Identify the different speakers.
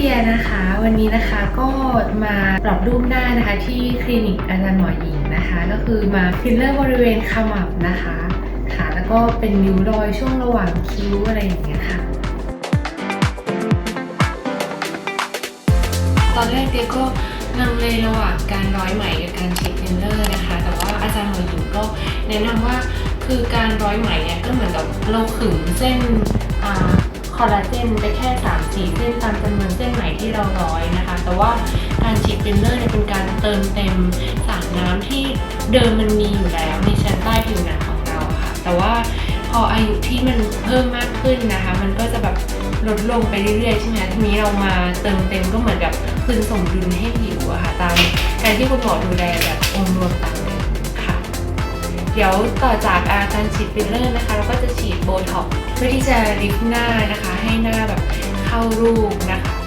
Speaker 1: เตียนะคะวันนี้นะคะก็มาปรับรูปหน้านะคะที่คลินิกอาจารย์หมอหญิงนะคะ ก็คือมาฟิลเลอร์บริเวณขมับนะคะค่ะแล้วก็เป็นริ้วรอยช่วงระหว่างคิ้วอะไรอย่างเงี้ยค่ะ ตอนแรกเดียก็ลังเลระหว่างการร้อยไหมกับการฉีดฟิลเลอร์นะคะ แต่ว่าอาจารย์หมอหญิงก็แนะนำว่าคือการร้อยไหมเนี่ยก็เหมือนกับเราขึงเส้นคอลลาเจนไปแค่3 4เส้นตามจำนวนเส้น เราร้อยนะคะ แต่ว่าการฉีดฟิลเลอร์เนี่ยเป็นการเติมเต็มสารน้ำที่เดิมมันมีอยู่แล้วในชั้นใต้ผิวหนังของเราค่ะ แต่ว่าพออายุที่มันเพิ่มมากขึ้นนะคะ มันก็จะแบบลดลงไปเรื่อยๆใช่ไหมทีนี้เรามาเติมเต็มก็เหมือนกับคืนสมดุลให้ผิวอะค่ะ ตามการที่คุณหมอดูแลแบบองค์รวมตามเลยค่ะ เดี๋ยวต่อจากอาการฉีดฟิลเลอร์นะคะเราก็จะฉีดโบท็อกเพื่อที่จะลิฟหน้านะคะ ให้หน้าแบบเข้ารูปนะคะ